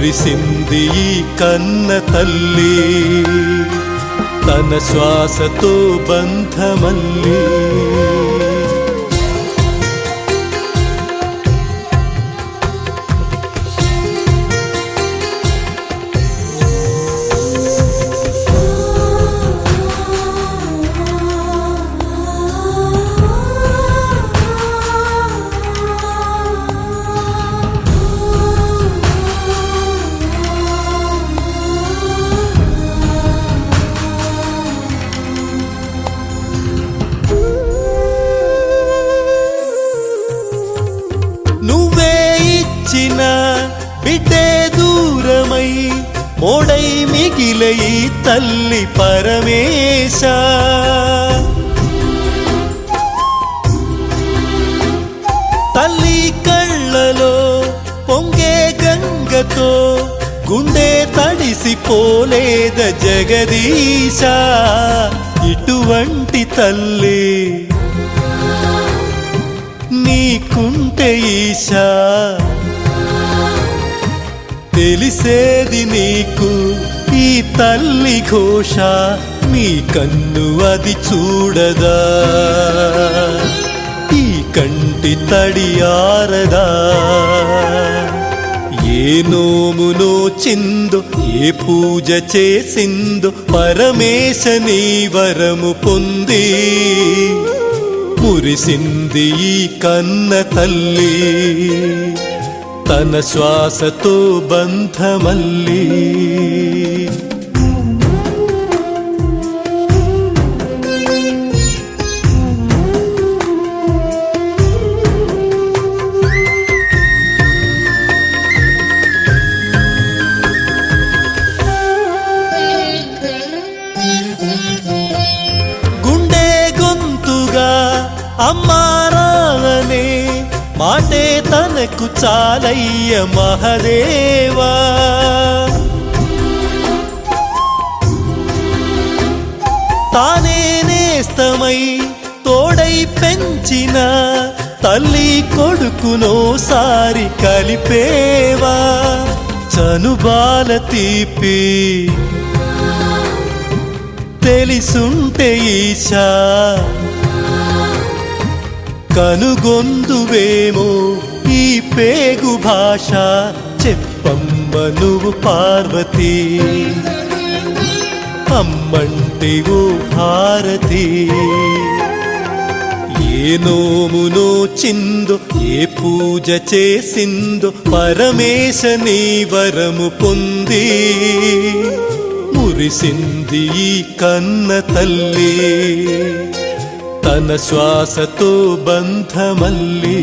కురిసింది ఈ కన్న తల్లి. తన శ్వాసతో బంధమల్లీ. దూరమై మోడై మిగిలయి తల్లి పరమేశ. తల్లి కళ్ళలో పొంగే గంగతో గుండె తడిసిపోలేద జగదీశ. ఇటువంటి తల్లి నీకుంటే ఈశా. తెలిసేది నీకు. ఈ తల్లి ఘోష మీ కన్ను అది చూడదా? ఈ కంటి తడియారదా ఏ నోమునో చిందో ఏ పూజ చేసిందో పరమేశ నీ వరము పొంది. మురిసింది ఈ కన్న తల్లి. తన శ్వాసతో బంధమల్లి. గుండె గొంతుగా అమ్మారానే మాటే తనకు చాలయ్య మహదేవా. తానే నేస్తమై తోడై పెంచిన తల్లి కొడుకునోసారి కలిపేవా. చనుబాల తీపి తెలిసుంటే ఈశా కనుగొందువేమో ఈ పేగు భాష చెప్పమ్మ నువ్వు పార్వతి. అమ్మంటే ఓ భారతి. ఏ నోమునో చిందో ఏ పూజ చేసిందో పరమేశ నీ వరము పొంది. మురిసింది ఈ కన్న తల్లి. తన శ్వాసతో బంధమల్లి